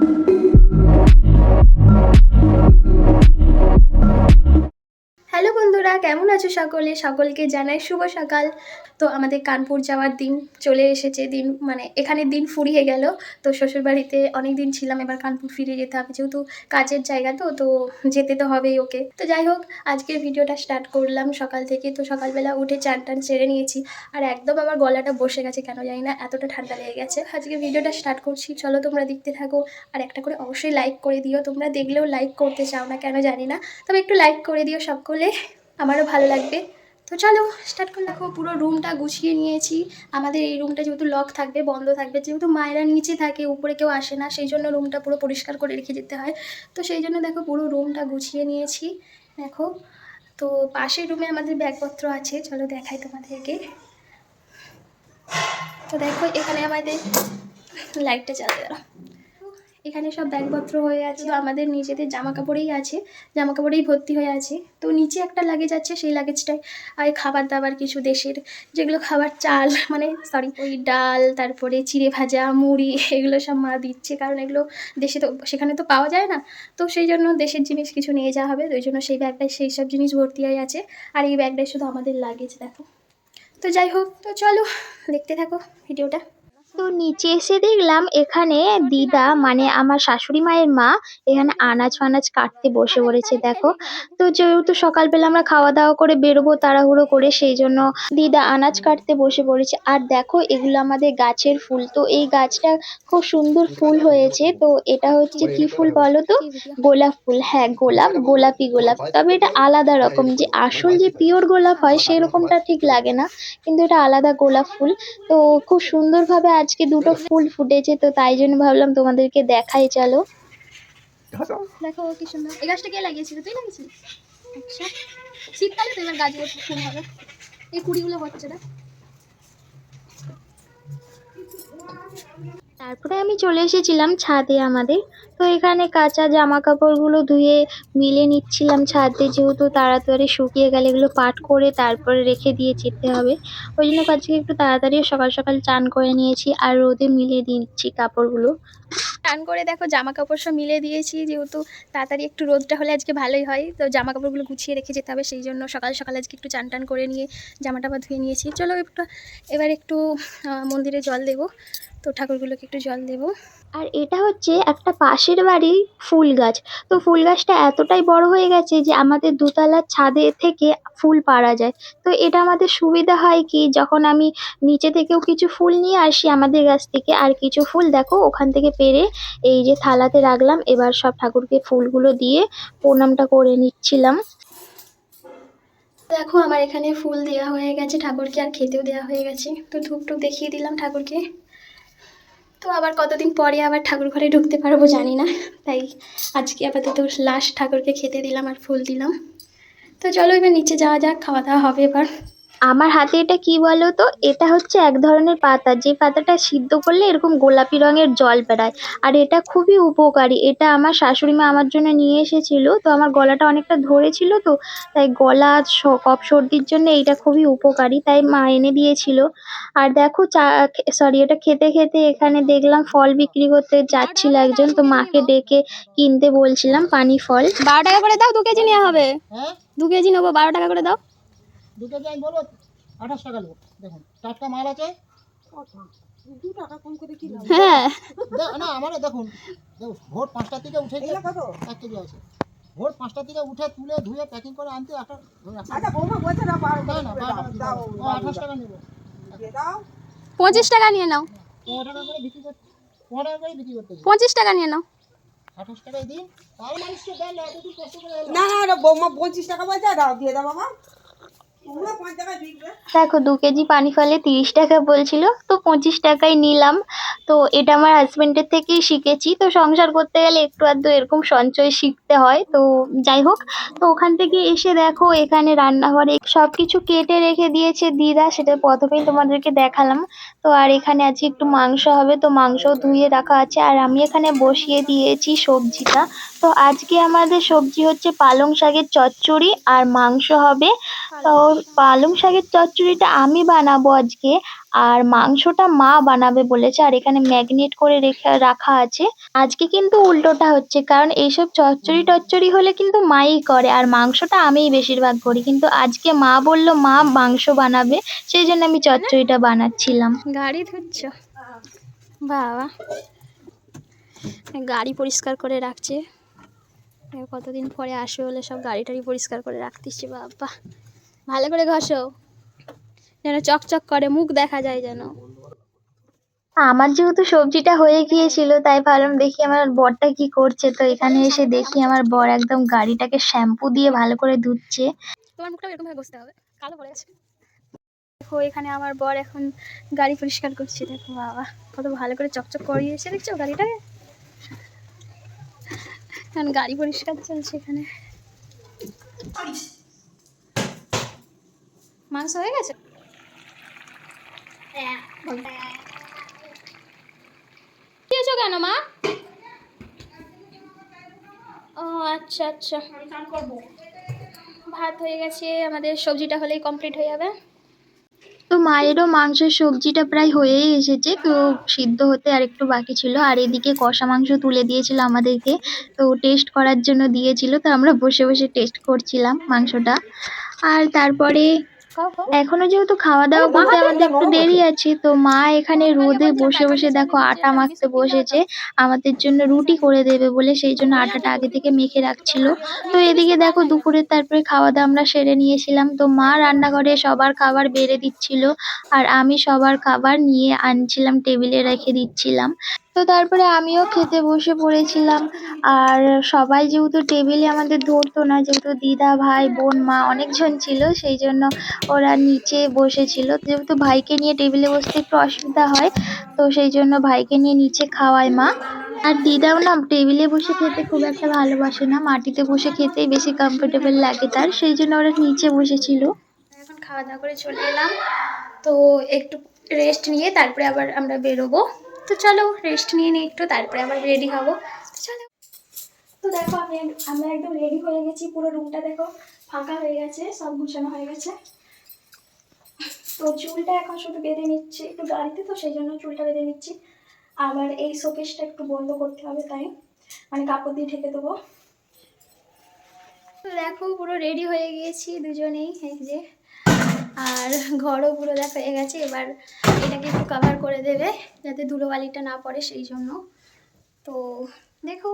Thank you. সকলে, সকলকে জানাই শুভ সকাল। তো আমাদের কানপুর যাওয়ার দিন চলে এসেছে, দিন মানে এখানে দিন ফুরিয়ে গেল। তো শ্বশুরবাড়িতে অনেক দিন ছিলাম, এবার কানপুর ফিরে যেতে হবে, যেহেতু কাজের জায়গা তো তো যেতে তো হবেই ওকে। তো যাই হোক, আজকের ভিডিওটা স্টার্ট করলাম সকাল থেকে। তো সকালবেলা উঠে চান টান সেরে নিয়েছি, আর একদম আমার গলাটা বসে গেছে কেন জানি না, এতটা ঠান্ডা লেগে গেছে। আজকে ভিডিওটা স্টার্ট করছি, চলো তোমরা দেখতে থাকো, আর একটা করে অবশ্যই লাইক করে দিও। তোমরা দেখলেও লাইক করতে চাও না, কেন জানি না, তবে একটু লাইক করে দিও সকলে। আমারও ভালো লাগবে। তো চলো স্টার্ট করে দেখো, পুরো রুমটা গুছিয়ে নিয়েছি। আমাদের এই রুমটা যেহেতু লক থাকবে, বন্ধ থাকবে, যেহেতু মায়েরা নিচে থাকে, উপরে কেউ আসে না, সেই জন্য রুমটা পুরো পরিষ্কার করে রেখে যেতে হয়। তো সেই জন্য দেখো, পুরো রুমটা গুছিয়ে নিয়েছি। দেখো, তো পাশের রুমে আমাদের ব্যাগপত্র আছে। চলো দেখাই তোমাদেরকে। তো দেখো, এখানে আমাদের লাইটটা চালিয়ে দাও। এখানে সব ব্যাগপত্র হয়ে আছে, তো আমাদের নিজেদের জামা কাপড়েই আছে জামা কাপড়েই ভর্তি হয়ে আছে। তো নিচে একটা লাগেজ আছে, সেই লাগেজটায় আর খাবার দাবার কিছু দেশের, যেগুলো খাবার চাল মানে সরি ওই ডাল, তারপরে চিড়ে ভাজা, মুড়ি, এগুলো সব মা দিচ্ছে, কারণ এগুলো দেশে তো, সেখানে তো পাওয়া যায় না। তো সেই জন্য দেশের জিনিস কিছু নিয়ে যাওয়া হবে ওই জন্য সেই ব্যাগটায় সেই সব জিনিস ভর্তি হয়ে আছে। আর এই ব্যাগটায় শুধু আমাদের লাগেজ দেখো। তো যাই হোক, তো চলো, দেখতে থাকো ভিডিওটা। তো নিচে এসে দেখলাম এখানে দিদা মানে আমার শাশুড়ি মায়ের মা, এখানে আনাজ ফানাজ কাটতে বসে পড়েছে, দেখো। তো যেহেতু সকালবেলা আমরা খাওয়া দাওয়া করে বেরোবো তাড়াহুড়ো করে, সেই জন্য দিদা আনাজ কাটতে বসে পড়েছে। আর দেখো, এগুলো আমাদের গাছের ফুল। তো এই গাছটা খুব সুন্দর ফুল হয়েছে। তো এটা হচ্ছে কি ফুল বলো তো? গোলাপ ফুল। হ্যাঁ গোলাপ, গোলাপি গোলাপ। তবে এটা আলাদা রকম যে আসল যে পিওর গোলাপ হয় সেই রকমটা ঠিক লাগে না। কিন্তু এটা আলাদা গোলাপ ফুল। তো খুব সুন্দরভাবে আজকে দুটো ফুল ফুটেছে তো তাই জন্য ভাবলাম তোমাদেরকে দেখাই চলো। দেখো কি সুন্দর। এই গাছটা কে লাগিয়েছিল? তুই লাগিয়েছিলি? আচ্ছা। শীতকালে তো এবার গাছগুলো ফুল হবে। এই কুড়িগুলো হচ্ছে না? তারপরে আমি চলে এসেছিলাম ছাদে আমাদের। তো এখানে কাঁচা জামা কাপড়গুলো ধুয়ে মিলে নিচ্ছিলাম ছাদে, যেহেতু তাড়াতাড়ি শুকিয়ে গেলে এগুলো পাট করে তারপরে রেখে দিয়ে যেতে হবে। ওই জন্য কাজকে একটু তাড়াতাড়ি সকাল সকাল চান করে নিয়েছি আর রোদে মিলে দিচ্ছি কাপড়গুলো। টান করে দেখো জামা কাপড় সব মিলে দিয়েছি যেহেতু তাড়াতাড়ি একটু রোদটা হলে আজকে ভালোই হয়। তো জামা কাপড়গুলো গুছিয়ে রেখে যেতে হবে, সেই জন্য সকাল সকাল আজকে একটু চান টান করে নিয়ে জামা টামা ধুয়ে নিয়েছি। চলো একটু, এবার একটু মন্দিরে জল দেবো। তো ঠাকুরগুলোকে একটু জল দেবো। আর এটা হচ্ছে একটা পাশের বাড়ির ফুল গাছ। তো ফুল গাছটা এতটাই বড় হয়ে গেছে যে আমাদের দোতলার ছাদে থেকে ফুল পাড়া যায়। তো এটা আমাদের সুবিধা হয় কি, যখন আমি নিচে থেকেও কিছু ফুল নিয়ে আসি আমাদের গাছ থেকে, আর কিছু ফুল দেখো ওখান থেকে পেরে এই যে থালাতে রাখলাম, এবার সব ঠাকুরকে ফুলগুলো দিয়ে প্রণামটা করে নিচ্ছিলাম। দেখো, আমার এখানে ফুল দেওয়া হয়ে গেছে, ঠাকুরকে আর খেতেও দেওয়া হয়ে গেছে। তো ধূপ টুপ দেখিয়ে দিলাম ঠাকুরকে। তো আবার কতদিন পরে আবার ঠাকুর ঘরে ঢুকতে পারব জানি না। তাই আজকে আপাতত লাস্ট ঠাকুরকে খেতে দিলাম আর ফুল দিলাম। তো চলো এবার নিচে যাওয়া যাক, খাওয়া দাওয়া হবে এবার। আমার হাতে এটা কি বলো তো? এটা হচ্ছে এক ধরনের পাতা। যে পাতাটা সিদ্ধ করলে এরকম গোলাপি রঙের জল বেরায়। আর এটা খুবই উপকারী। এটা আমার শাশুড়ি মা আমার জন্য নিয়ে এসেছিল। তো আমার গলাটা অনেকটা ধরেছিল তো। তাই গলা স- কফ সর্দির জন্য এইটা খুবই উপকারী। তাই মা এনে দিয়েছিল। আর দেখো চা সরি এটা খেতে খেতে এখানে দেখলাম ফল বিক্রি করতে যাচ্ছিল একজন। তো মাকে ডেকে কিনতে বলছিলাম পানি ফল। বারো টাকা করে দাও দু কেজি নেওয়া হবে। হ্যাঁ? দু কেজি নেব বারো টাকা করে দাও। দু কেজি আমি বলব আঠাশ টাকা নেব দেখুন টাটকা মাল আছে? হ্যাঁ। না আমার দেখুন দেখুন ভোর পাঁচটার থেকে উঠে গিয়ে এক কেজি আছে। ভোর পাঁচটার থেকে উঠে তুলে ধুয়ে প্যাকিং করে আনতে একটা একটা- আচ্ছা আঠাশ টাকা নেব দিয়ে দাও। পঁচিশ টাকা নিয়ে নাও। পনেরো টাকা করে বিক্রি করতে পনেরো টাকা করে বিক্রি করতে। পঁচিশ টাকা নিয়ে নাও। না না বৌমা পঁচিশ টাকা বলছে দাও দিয়ে দাও বাবা। দেখো, দু কেজি পানি ফলে তিরিশ টাকা বলছিল, তো পঁচিশ টাকায় নিলাম। তো এটা আমার হাজবেন্ডের থেকেই শিখেছি। তো সংসার করতে গেলে একটু আধটু এরকম সঞ্চয় শিখতে হয়। তো যাই হোক, তো ওখান থেকে এসে দেখো, এখানে রান্নাঘরে সব কিছু কেটে রেখে দিয়েছে দিদা। সেটা প্রথমেই তোমাদেরকে দেখালাম। তো আর এখানে আজকে একটু মাংস হবে, তো মাংস ধুয়ে রাখা আছে। আর আমি এখানে বসিয়ে দিয়েছি সবজিটা। তো আজকে আমাদের সবজি হচ্ছে পালং শাকের চচ্চড়ি আর মাংস হবে। তো পালং শাকের চচ্চড়িটা আমি বানাবো আজকে, আর মাংসটা মা বানাবে বলেছে, আর এখানে ম্যাগনেট করে রেখে, রাখা আছে। আজকে কিন্তু উল্টোটা হচ্ছে, কারণ এইসব চচ্চড়ি টচ্চড়ি হলে কিন্তু মাই করে, আর মাংসটা আমিই বেশিরভাগ করি। কিন্তু আজকে মা বলল, মা মাংস বানাবে, সেই জন্য আমি চচ্চড়িটা বানাচ্ছিলাম। গাড়ি ধুচ্ছ? বাবা। গাড়ি পরিষ্কার করে রাখছে। কতদিন পরে আসবে বলে সব গাড়ি টাড়ি পরিষ্কার করে রাখতেছে বাবা। ভালো করে ঘষো। যেন চকচক করে মুখ দেখা যায় যেন। আমার যেহেতু সবজিটা হয়ে গিয়েছিল তাই ভাবলাম দেখি আমার বরটা কি করছে। তো এখানে এসে দেখি আমার বর একদম গাড়িটাকে শ্যাম্পু দিয়ে ভালো করে ধুচ্ছে। তোমার মুখটা এরকম ভাবে ঘষতে হবে কালো পড়ে গেছে। দেখো এখানে আমার বর এখন গাড়ি পরিষ্কার করছে। দেখো বাবা কত ভালো করে চকচক করিয়েছে দেখছ গাড়িটাকে? এখন গাড়ি পরিষ্কার চলছে এখানে। মাংস হয়ে গেছে? দিয়েছ কেন মা? ও আচ্ছা আচ্ছা। ভাত হয়ে গেছে আমাদের সবজিটা হলেই কমপ্লিট হয়ে যাবে। তো মায়েরও মাংসের সবজিটা প্রায় হয়েই এসেছে তো সিদ্ধ হতে আর একটু বাকি ছিল। আর এদিকে কষা মাংস তুলে দিয়েছিল আমাদেরকে তো টেস্ট করার জন্য দিয়েছিল তো আমরা বসে বসে টেস্ট করছিলাম মাংসটা। আর তারপরে এখনও যেহেতু খাওয়া দাওয়া করতে আমাদের একটু দেরি আছে। তো মা এখানে রোদে বসে বসে দেখো আটা মাখতে বসেছে। আমাদের জন্য রুটি করে দেবে বলে সেই জন্য আটাটা আগে থেকে মেখে রাখছিল। তো এদিকে দেখো দুপুরে তারপরে খাওয়া দাওয়া আমরা সেরে নিয়েছিলাম। তো মা রান্নাঘরে সবার খাবার বেড়ে দিচ্ছিল। আর আমি সবার খাবার নিয়ে আনছিলাম টেবিলে রেখে দিচ্ছিলাম। তো তারপরে আমিও খেতে বসে পড়েছিলাম। আর সবাই যেহেতু টেবিলে আমাদের ধরতো না, যেহেতু দিদা, ভাই, বোন, মা অনেকজন ছিল, সেই জন্য ওরা নিচে বসেছিল। যেহেতু ভাইকে নিয়ে টেবিলে বসতে একটু অসুবিধা হয়, তো সেই জন্য ভাইকে নিয়ে নিচে খাওয়ায় মা। আর দিদাও না টেবিলে বসে খেতে খুব একটা ভালোবাসে না, মাটিতে বসে খেতেই বেশি কমফোর্টেবল লাগে তার, সেই জন্য ওরা নিচে বসেছিল। এখন খাওয়া দাওয়া করে চলে এলাম, তো একটু রেস্ট নিয়ে তারপরে আবার আমরা বেরোবো। তো চলো রেস্ট নিয়ে নিই একটু তারপরে আবার রেডি হব। তো চলো। তো দেখো আমি আমরা একদম রেডি হয়ে গেছি পুরো রুমটা দেখো ফাঁকা হয়ে গেছে সব গুছানো হয়ে গেছে। তো চুলটা এখন শুধু বেঁধে নিচ্ছি একটু গাড়িতে তো সেই জন্য চুলটা বেঁধে নিচ্ছি। আবার এই শোকেসটা একটু বন্ধ করতে হবে তাই মানে কাপড় দিয়ে ঢেকে দেবো। তো দেখো পুরো রেডি হয়ে গিয়েছি দুজনেই এই যে। আর ঘরও পুরো দেখা হয়ে গেছে, এবার এটাকে একটু কভার করে দেবে, যাতে ধুলোবালিটা না পড়ে সেই জন্য। তো দেখো,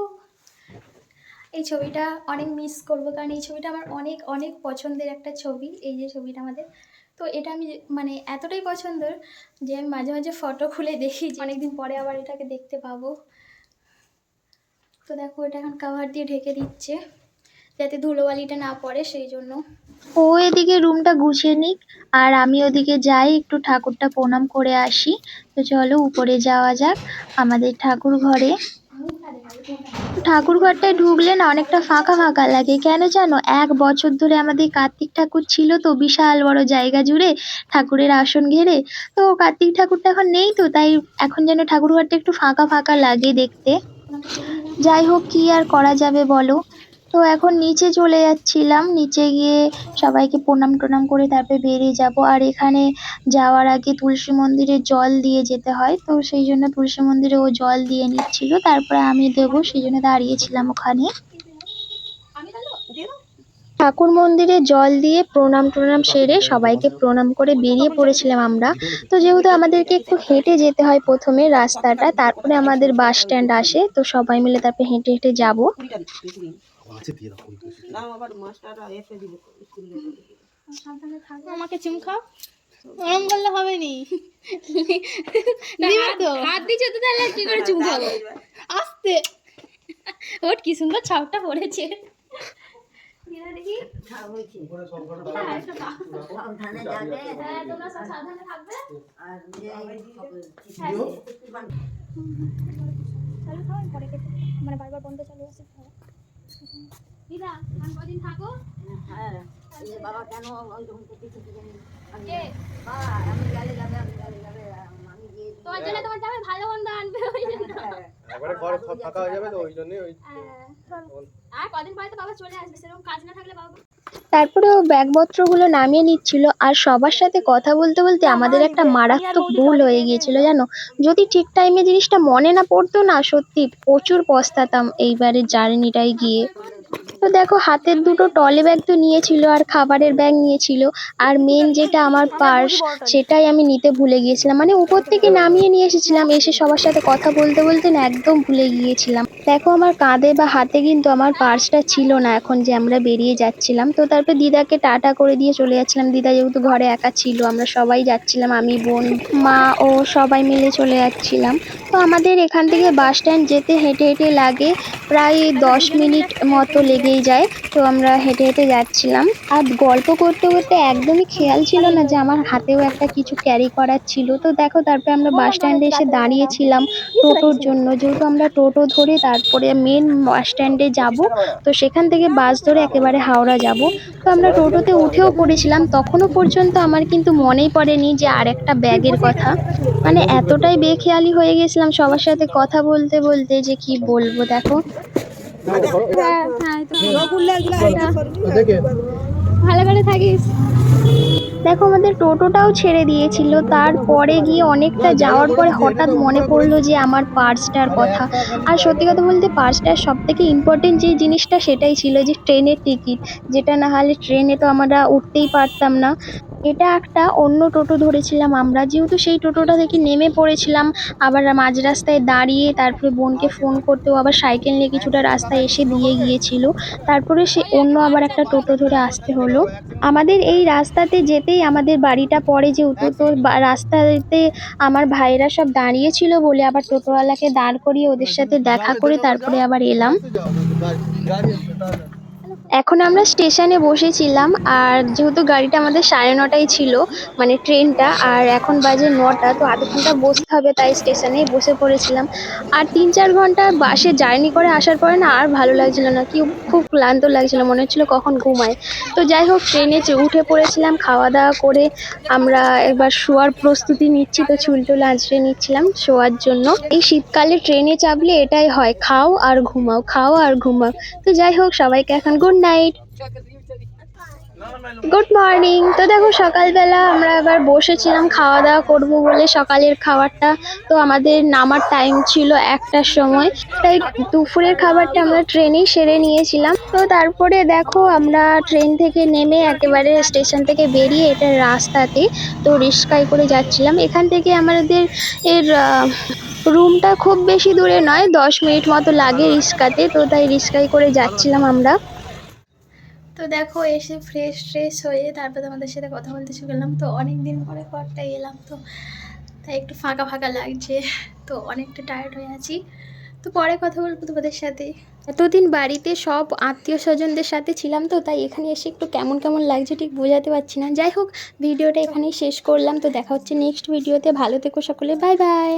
এই ছবিটা অনেক মিস করব, কারণ এই ছবিটা আমার অনেক অনেক পছন্দের একটা ছবি, এই যে ছবিটা আমাদের। তো এটা আমি মানে এতটাই পছন্দের যে আমি মাঝে মাঝে ফটো খুলে দেখি যে অনেকদিন পরে আবার এটাকে দেখতে পাবো। তো দেখো, এটা এখন কাভার দিয়ে ঢেকে দিচ্ছে। যাতে ধুলোবালিটা না পড়ে, সেই জন্য। ও এদিকে রুমটা গুছিয়ে নিক, আর আমি ওদিকে যাই, একটু ঠাকুরটা প্রণাম করে আসি। তো চলো উপরে যাওয়া যাক, আমাদের ঠাকুর ঘরে। ঠাকুর ঘরটায় ঢুকলে না অনেকটা ফাঁকা ফাঁকা লাগে। কেন জানো, এক বছর ধরে আমাদের কার্তিক ঠাকুর ছিল তো, বিশাল বড় জায়গা জুড়ে ঠাকুরের আসন ঘেরে। তো কার্তিক ঠাকুরটা এখন নেই তো, তাই এখন যেন ঠাকুর ঘরটা একটু ফাঁকা ফাঁকা লাগে দেখতে। যাই হোক, কি আর করা যাবে বলো? তো এখন নিচে চলে যাচ্ছিলাম। নিচে গিয়ে সবাইকে প্রণাম টনাম করে তারপরে বেরিয়ে যাব। আর এখানে যাওয়ার আগে তুলসী মন্দিরে জল দিয়ে যেতে হয়। তো সেই জন্য তুলসী মন্দিরে ও জল দিয়ে নিচ্ছিল। তারপরে আমি দেবো, সেই জন্য দাঁড়িয়েছিলাম ওখানে। ঠাকুর মন্দিরে জল দিয়ে প্রণাম টনাম সেরে সবাইকে প্রণাম করে বেরিয়ে পড়েছিলাম আমরা। তো যেহেতু আমাদেরকে একটু হেঁটে যেতে হয় প্রথমে রাস্তাটা, তারপরে আমাদের বাস স্ট্যান্ড আসে, তো সবাই মিলে তারপরে হেঁটে হেঁটে যাব। কুড়িটা দিচ্ছি, বেশি না, আবার মাস্টাররা এসে দিবে, স্কুলে আমাকে চুম খাও। ওরম করলে হবে নি। দিবে তো। হাত দিচ্ছে তো তাহলে কি করে চুম খাব? আস্তে। ওর কি সুন্দর ছাপটা পড়েছে। হ্যাঁ, পরে কেটে মানে বারবার বন্ধ চালু আছে দিদা কদিন থাকো। বাবা কেন ওইরকম করতেছে কি জানি? বাবা, আমি গেলে যাবে, আমি গেলে যাবে, আমি গিয়ে তোমার জন্য তোমার জামাই ভালো বন্ধু আনবে ওই জন্য। একবারে ঘর ফাঁকা হয়ে যাবে তো ওই জন্যই ওই আর কদিন পরে তো বাবা চলে আসবে সেরকম কাজ না থাকলে বাবা তারপরে ও ব্যাগপত্রগুলো নামিয়ে নিচ্ছিল আর সবার সাথে কথা বলতে বলতে আমাদের একটা মারাত্মক ভুল হয়ে গিয়েছিল জানো? যদি ঠিক টাইমে জিনিসটা মনে না পড়তো না সত্যি প্রচুর পস্তাতাম এইবারের জার্নিটায় গিয়ে। তো দেখো, হাতের দুটো টলি ব্যাগ তো নিয়েছিল আর খাবারের ব্যাগ নিয়েছিল। আর মেন যেটা আমার পার্স সেটাই আমি নিতে ভুলে গিয়েছিলাম। মানে উপর থেকে নামিয়ে নিয়ে এসেছিলাম, এসে সবার সাথে কথা বলতে বলতে না, একদম ভুলে গিয়েছিলাম। দেখো, আমার কাঁধে বা হাতে কিন্তু আমার পার্সটা ছিল না এখন যে আমরা বেরিয়ে যাচ্ছিলাম। তো তারপর দিদাকে টাটা করে দিয়ে চলে যাচ্ছিলাম। দিদা যেহেতু ঘরে একা ছিল, আমরা সবাই যাচ্ছিলাম, আমি, বোন, মা ও সবাই মিলে চলে যাচ্ছিলাম। আমাদের এখান থেকে বাস স্ট্যান্ড যেতে হেঁটে হেঁটে লাগে প্রায় দশ মিনিট মতো লেগেই যায়, তো আমরা হেঁটে হেঁটে যাচ্ছিলাম। আর গল্প করতে করতে একদমই খেয়াল ছিল না যে আমার হাতেও একটা কিছু ক্যারি করার ছিল। তো দেখো, তারপরে আমরা বাস স্ট্যান্ডে এসে দাঁড়িয়েছিলাম টোটোর জন্য। যেহেতু আমরা টোটো ধরে তারপরে মেন বাস স্ট্যান্ডে যাব, তো সেখান থেকে বাস ধরে একেবারে হাওড়া যাব। তো আমরা টোটোতে উঠেও পড়েছিলাম। তখনও পর্যন্ত আমার কিন্তু মনেই পড়েনি যে আর একটা ব্যাগের কথা। মানে এতটাই বেখেয়ালি হয়ে গেছিলাম সবার সাথে কথা বলতে বলতে যে কি বলব, দেখে। ভালো করে থাকিস। দেখো, আমাদের টোটোটাও ছেড়ে দিয়েছিল। তারপরে গিয়ে অনেকটা যাওয়ার পরে হঠাৎ মনে পড়ল যে আমার পার্সটার কথা। আর সত্যি কথা বলতে পার্সটার সব থেকে ইম্পর্টেন্ট যে জিনিসটা সেটাই ছিল যে ট্রেনের টিকিট। যেটা না হলে ট্রেনে তো আমরা উঠতেই পারতাম না। এটা একটা অন্য টোটো ধরেছিলাম আমরা। যেহেতু সেই টোটোটা থেকে নেমে পড়েছিলাম, আবার মাঝ রাস্তায় দাঁড়িয়ে তারপরে বোনকে ফোন করতেও আবার সাইকেল নিয়ে কিছুটা রাস্তায় এসে দিয়ে গিয়েছিল। তারপরে সে অন্য আবার একটা টোটো ধরে আসতে হলো। আমাদের এই রাস্তাতে যেতেই আমাদের বাড়িটা পড়ে যেহেতু তো রাস্তাতে আমার ভাইরা সব দাঁড়িয়ে ছিল বলে আবার টোটোওয়ালাকে দাঁড় করিয়ে ওদের সাথে দেখা করে তারপরে আবার এলাম। এখন আমরা স্টেশনে বসেছিলাম আর যেহেতু গাড়িটা আমাদের সাড়ে নটায় ছিল মানে ট্রেনটা, আর এখন বাজে নটা, তো আধ ঘণ্টা বসতে হবে, তাই স্টেশনেই বসে পড়েছিলাম। আর তিন চার ঘণ্টা বাসে জার্নি করে আসার পরে না আর ভালো লাগছিল না, কি খুব ক্লান্ত লাগছিল, মনে হচ্ছিল কখন ঘুমায় তো যাই হোক, ট্রেনে উঠে পড়েছিলাম, খাওয়া দাওয়া করে আমরা এবার শোয়ার প্রস্তুতি নিচ্ছি, তো চুল টুল আঁচড়ে নিচ্ছিলাম শোয়ার জন্য। এই শীতকালে ট্রেনে চাপলে এটাই হয়, খাও আর ঘুমাও, খাও আর ঘুমাও। তো যাই হোক, সবাইকে এখন গুড নাইট। Good morning. তো দেখো, সকালবেলা আমরা আবার বসেছিলাম খাওয়া দাওয়া করব বলে সকালের খাবারটা। তো আমাদের নামার টাইম ছিল একটার সময়। তাই দুপুরের খাবারটা আমরা ট্রেনেই সেরে নিয়েছিলাম। তো তারপরে দেখো, আমরা ট্রেন থেকে নেমে একেবারে স্টেশন থেকে বেরিয়ে এটা রাস্তাতে তো রিক্সায় করে যাচ্ছিলাম। এখান থেকে আমাদের এর রুমটা খুব বেশি দূরে নয়, দশ মিনিট মতো লাগে রিক্সাতে তো তাই রিক্সায় করে যাচ্ছিলাম আমরা। তো দেখো, এসে ফ্রেশ ট্রেশ হয়ে তারপর তোমাদের সাথে কথা বলতে শুরু করলাম। তো অনেক দিন পরে ঘরটায় এলাম তো, তাই একটু ফাঁকা ফাঁকা লাগছে। তো অনেকটা টায়ার্ড হয়ে আছি। তো পরে কথা বলব তোমাদের সাথে। এতদিন বাড়িতে সব আত্মীয় স্বজনদের সাথে ছিলাম তো, তাই এখানে এসে একটু কেমন কেমন লাগছে ঠিক বোঝাতে পারছি না। যাই হোক, ভিডিওটা এখানেই শেষ করলাম। তো দেখা হচ্ছে নেক্সট ভিডিওতে ভালো থেকো সকলে। Bye bye